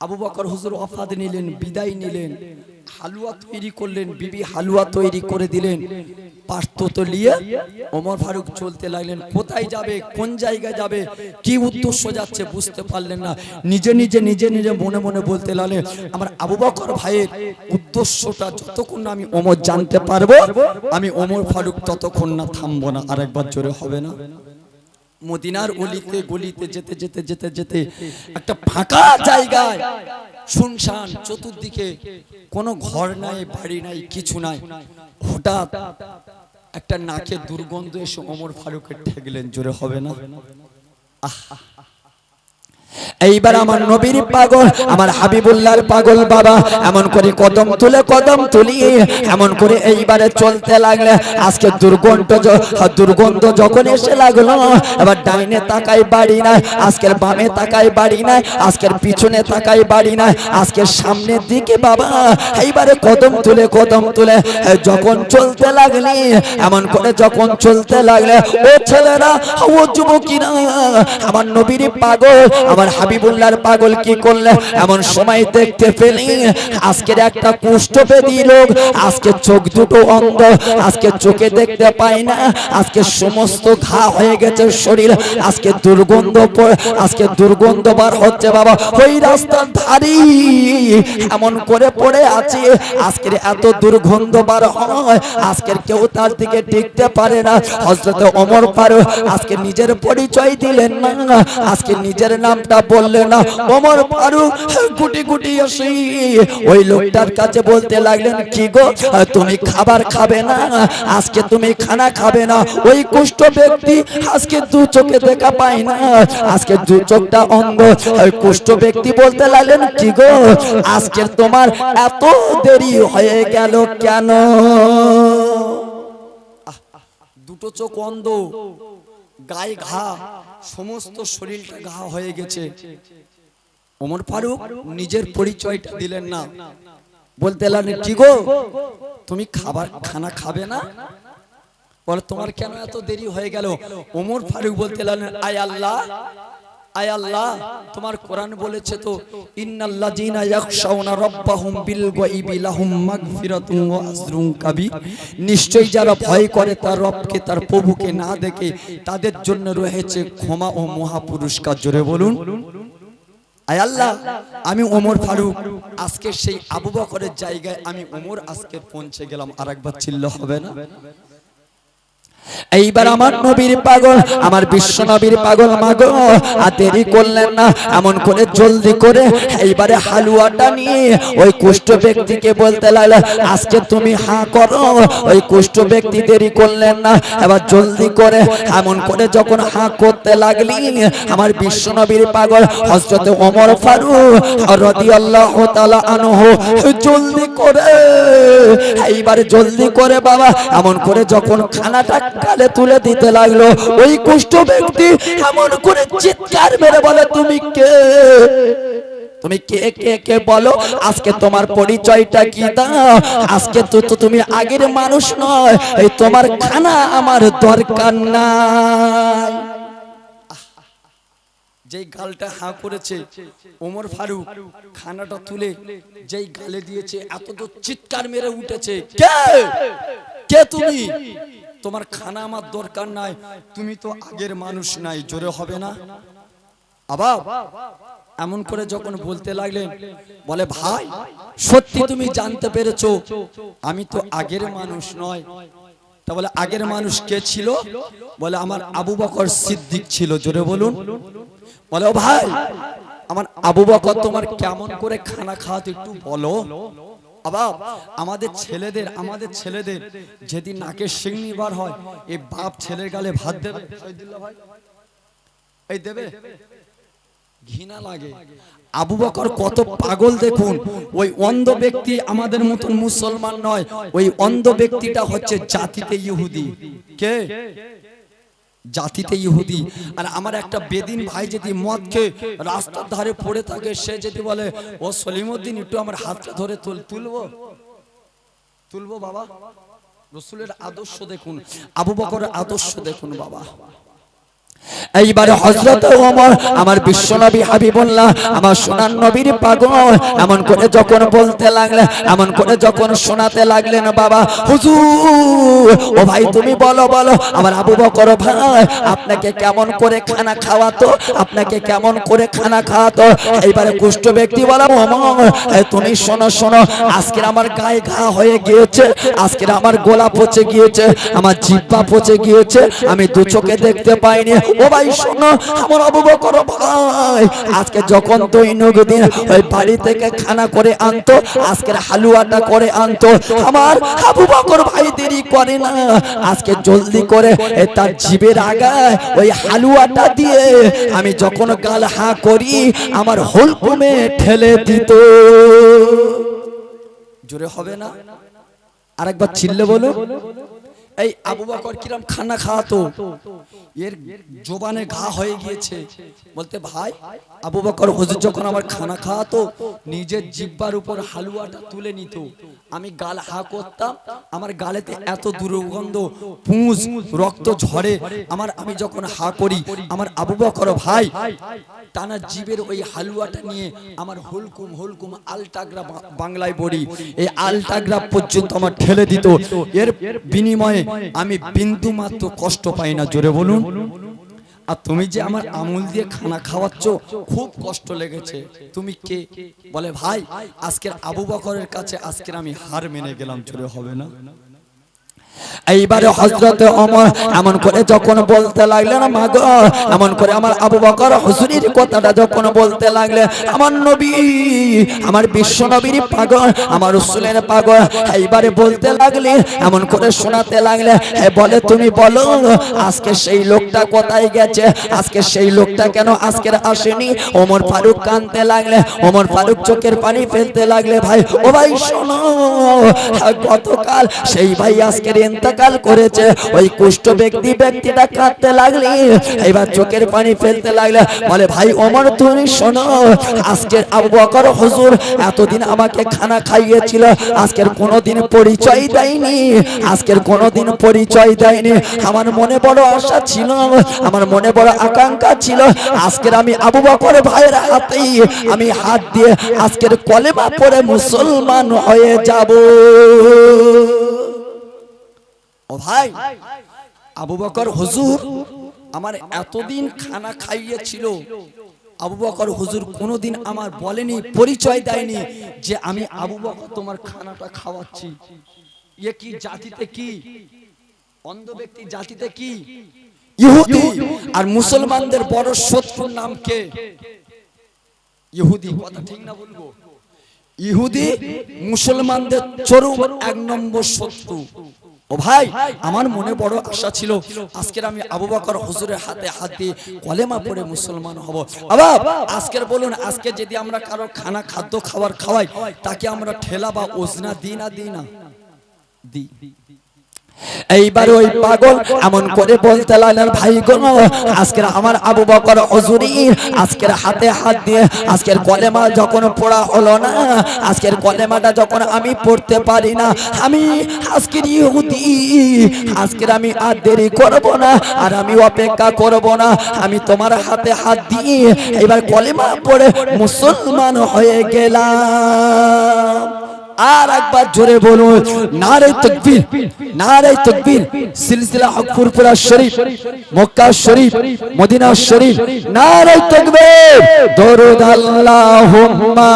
আবু বকর হুজুর অফাদ নিলেন বিদায় নিলেন হালুয়া তৈরি করলেন বিবি হালুয়া তৈরি করে দিলেন। পাস্তো তো নিয়ে ওমর ফারুক চলতে লাগলেন। কোথায় যাবে কোন জায়গায় যাবে কি উদ্দেশ্য যাচ্ছে বুঝতে পারলেন না। নিজে নিজে নিজে নিজে মনে মনে বলতে লাগলেন আমার আবু বকর ভাইয়ের উদ্দেশ্যটা যতক্ষণ না আমি ওমর জানতে পারব আমি ওমর ফারুক ততক্ষণ না থামবো না আরেকবার জোরে হবে না। মদিনার গলিতে গলিতে যেতে যেতে যেতে যেতে একটা ফাঁকা জায়গায় শুনশান চতুর্দিকে কোনো ঘর নাই বাড়ি নাই কিছু নাই। হঠাৎ একটা নাকে দুর্গন্ধ এসে অমর ফারুকের ঠেকলেন জোরে হবে না। আহ। এইবার আমার নবীর পাগল, আমার হাবিবুল্লাহর পাগল বাবা, এমন করে কদম তুলে, কদম তুলিয়ে, এমন করে এইবারে চলতে লাগলে, আজকে দুর্গন্ধ য- দুর্গন্ধ যখন এসে লাগল, এবার ডাইনে তাকাই বাড়ি নাই, আজকের বামে তাকাই বাড়ি নাই, আজকের পিছনে তাকাই বাড়ি নাই, আজকের সামনের দিকে বাবা, এইবারে কদম তুলে কদম তুলে যখন চলতে লাগলি, এমন করে যখন চলতে লাগলে, ও ছেলেরা, ও যুবকিরা, আমার নবীর পাগল, আমার হাবিবুল্লাহর পাগল কি করলে? এমন সময় দেখতে পেলি, আজকের একটা কুষ্ঠ পেদি লোক আজকে চোখ দুটো অন্ধ, আজকে চোখে দেখতে পাই না, আজকে সমস্ত ঘা হয়ে গেছে শরীর, আজকে দুর্গন্ধ আজকে দুর্গন্ধ বার হচ্ছে বাবা, ওই রাস্তার ধারি এমন করে পড়ে আছে, আজকের এত দুর্গন্ধ বার হয়, আজকের কেউ তার দিকে টিকতে পারে না হজরত অমর ফারুক, আজকে নিজের পরিচয় দিলেন না, আজকে নিজের নামটা বললেন না অমর ফারুক, গুটি গুটি এসে ওই লোকটার কাছে বলতে লাগলেন, কি গো, তুমি খাবার খাবে না? আজকে তুমি খানা খাবে না। ওই কুষ্ঠ ব্যক্তি আজকে দু চোখে দেখা পায় না। আজকে দু চোখটা অন্ধ। ওই কুষ্ঠ ব্যক্তি বলতে লাগলেন, কি গো, আজকে তোমার এত দেরি হয়ে গেল কেন? দুটো চোখ অন্ধ। গায়ে ঘা, সমস্ত শরীরটা ঘা হয়ে গেছে। ওমর ফারুক নিজের পরিচয়টা দিলেন না। বলতে লাগলেন, কি গো, তুমি খাবার, খানা খাবে না? বলে, তোমার কেন এত দেরি হয়ে গেল? ওমর ফারুক বলতে লাগলেন, আয় আল্লাহ আয় তোমার কোরআন বলেছে তো, ইন্নাল্লাযীনা ইয়াখশাউনা রাব্বাহুম বিল গায়বি, লাহুম মাগফিরাতুন ওয়া আজরুন কাবীর। নিশ্চয়ই যারা ভয় করে, তার রবকে, তার প্রভুকে না দেখে, তাদের জন্য রয়েছে ক্ষমা ও মহা পুরস্কার জোরে বলুন। আয় আল্লাহ, আমি ওমর ফারুক, আজকে সেই আবু বকরের জায়গায় আমি ওমর আজকে পৌঁছে গেলাম। আরেকবার চিল্ল হবে না? এইবার আমার নবীর পাগল আমার বিশ্ব নবীর পাগল মাগো আর দেরি করলেন না এমন করে জলদি করে এইবারে হালুয়াটা নিয়ে ওই কুষ্ঠ ব্যক্তিকে বলতে লাগল আজকে তুমি হা করো ওই কুষ্ঠ ব্যক্তি দেরি করলেন না এবার জলদি করে এমন করে যখন হা করতে লাগলি আমার বিশ্ব নবীর পাগল হজরত ওমর ফারুক রাদিয়াল্লাহু তাআলা আনহু জলদি করে এইবারে জলদি করে বাবা এমন করে যখন খানাটা গালে তুলে দিতে লাগল। ওই কুষ্ঠ ব্যক্তি এমন করে চিৎকার মেরে বলে তুমি কে? তুমি কে কে কে বলো? আজকে তোমার পরিচয়টা কি দাও আজকে তো তো তুমি আগের মানুষ নয়। এই তোমার খানা আমার দরকার নাই। যেই গালটা হাঁ করেছে ওমর ফারুক খানাটা তুলে যেই গালে দিয়েছে এত তো চিৎকার মেরে উঠেছে। কে? কে তুমি? তোমার খানা আমার দরকার নাই, তুমি তো আগের মানুষ নাই, জোরে হবে না? আবার এমন করে যখন বলতে লাগলেন, বলে, ভাই, সত্যি তুমি জানতে পেরেছ, আমি তো আগের মানুষ নয়। তা বলে, আগের মানুষ কে ছিল? বলে, আমার আবু বকর সিদ্দিক ছিল। জোরে বলুন। বলে, ও ভাই, আমার আবু বকর তোমার কেমন করে খানা খাওয়াতে একটু বলো। আবার আমাদের ছেলেদের আমাদের ছেলেদের যেদিন নাকে সিংনি বার হয় এই বাপ ছেলের গালে ভাত দেবে। এই দেবে? ঘৃণা লাগে। আবু বকর কত পাগল দেখুন। ওই অন্ধ ব্যক্তি আমাদের মতন মুসলমান নয়। ওই অন্ধ ব্যক্তিটা হচ্ছে জাতিতে ইহুদি। কে? জাতিতে ইহুদি। আর আমার একটা বেদিন ভাই যদি মদ খেয়ে রাস্তার ধারে পড়ে থাকে সে যদি বলে ও সলিমুদ্দিন একটু আমার হাতটা ধরে তুল তুলবো? তুলবো। বাবা। রসুলের আদর্শ দেখুন। আবু বকরের আদর্শ দেখুন। বাবা। এইবারে হজরত ওমর আমার বিশ্বনবী হাবিবুল্লাহ আমার সোনার নবীর পাগল। এমন করে যখন বলতে লাগলেন এমন করে যখন শোনাতে লাগলেন বাবা হুজুর ও ভাই তুমি বলো বলো আমার আবু বকর ভাই আপনাকে কেমন করে খানা খাওয়াতো? আপনাকে কেমন করে খানা খাওয়াতো? এইবারে কুষ্ঠ ব্যক্তি বলা ওমর তুমি শোনো শোনো আজকের আমার গায়ে ঘা হয়ে গিয়েছে আজকের আমার গোলা পচে গিয়েছে আমার জিব্বা পচে গিয়েছে আমি দু চোখে দেখতে পাইনি। ও ভাই, শোনো, আমার আবু বকর ভাই, আজকে যখন দৈনন্দিন ওই বাড়ি থেকে খানা করে আনতো, আজকের হালুয়াটা করে আনতো, আমার আবু বকর ভাই দেরি করে না, আজকে জলদি করে তার জিবের আগায় ওই হালুয়াটা দিয়ে আমি যখন গাল হা করি, আমার হুলকুমে ঠেলে দিত। জোরে হবে না? আরেকবার চিল্লে বলো। এই আবু বকর কিরম খানা খাওয়াতো। এর জোবানে ঘা হয়ে গিয়েছে। বলতে ভাই আবু বকর হুজুর যখন আমার খানা খাওয়াতো নিজের জিব্বার উপর হালুয়াটা তুলে নিত। আমি গাল হা করতাম আমার গালেতে এত দুর্গন্ধ পুঁজ রক্ত ঝরে। আমার আমি যখন হা করি আমার আবু বকর ভাই টানা জীবের ওই হালুয়াটা নিয়ে আমার হুলকুম হুলকুম আলটাগ্রা বাংলায় পড়ি এই আলটাগ্রা পর্যন্ত আমার ঠেলে দিত। এর বিনিময়ে আমি বিন্দু মাত্র কষ্ট পাই না জোরে বলুন। আর তুমি যে আমার আমুল দিয়ে খানা খাওয়াচ্ছ খুব কষ্ট লেগেছে। তুমি কে? বলে ভাই আজকের আবু বকরের কাছে আজকের আমি হার মেনে গেলাম জোরে হবে না? এইবারে হজরতে অমর এমন করে যখন বলতে লাগলেন, মা গো, এমন করে আমার আবু বকর হুজুরির কথাটা যখন বলতে লাগলে আমার নবী, আমার বিশ্ব নবীর পাগল, আমার রসুলের পাগল। এইবারে বলতে লাগলে এমন করে শোনাতে লাগলে বলে তুমি বলো, আজকে সেই লোকটা কোথায় গেছে? আজকে সেই লোকটা কেন আজকের আসেনি? ওমর ফারুক কানতে লাগলে ওমর ফারুক চোখের পানি ফেলতে লাগলে ভাই, ও ভাই, শোনো গতকাল সেই ভাই আজকের ইন্তকাল করেছে। ওই কুষ্ঠ ব্যক্তি ব্যক্তিটা কাঁদতে লাগলে। এবার চোখের পানি ফেলতে লাগলে। বলে, ভাই ওমর, তুমি শোনো, আজকের আবু বকর হুজুর এতদিন আমাকে খানা খাইয়েছিল। আজকের কোনোদিন পরিচয় দেয়নি। আজকের কোনোদিন পরিচয় দেয়নি। আমার মনে বড় আশা ছিল, আমার মনে বড় আকাঙ্ক্ষা ছিল। আজকের আমি আবু বকর ভাইয়ের হাতেই আমি হাত দিয়ে আজকের কলেমা পড়ে মুসলমান হয়ে যাব। ভাই, আবু বকর হুজুর আমার এতদিন খানা খাইয়েছিল। আবু বকর হুজুর কোনোদিন আমার বলেনি, পরিচয় দেয়নি যে আমি আবু বকর তোমার খানাটা খাওয়াচ্ছি। ইয়ে কি জাতিতে কি? অন্ধ ব্যক্তি জাতিতে কি? ইহুদি আর মুসলমানদের বড় শত্রুর নাম কে? ইহুদি, কথা ঠিক না বলব? ইহুদি মুসলমানদের চরম এক নম্বর শত্রু। ও ভাই আমার মনে বড় আশা ছিল আজকের আমি আবু বকর হুজুরের হাতে হাত দিয়ে কলেমা পড়ে মুসলমান হব। আবার আজকের বলুন আজকে যদি আমরা কারও খানা খাদ্য খাবার খাওয়াই তাকে আমরা ঠেলা বা ওজনা দিই না। দিই না। দিই। এইবার ওই পাগল এমন করে বলতে লাগলেন, ভাই গো, আজকের আমার আবু বকর হজুরি আজকের হাতে হাত দিয়ে, আজকের কলেমা যখন পড়া হলো না, আজকের কলেমাটা যখন আমি পড়তে পারি না, আমি আজকের ইহুদি, আজকের আমি আর দেরি করব না, আর আমি অপেক্ষা করব না, আমি তোমার হাতে হাত দিয়ে এবার কলেমা পড়ে মুসলমান হয়ে গেলাম। আর একবার জোরে বলুন, নারে তকবীর নারে তকবীর, সিলসিলা হকফুরপুরা শরীফ, মক্কা শরীফ, মদিনা শরীফ, নারে তকবীর, দরুদ আল্লাহুম্মা।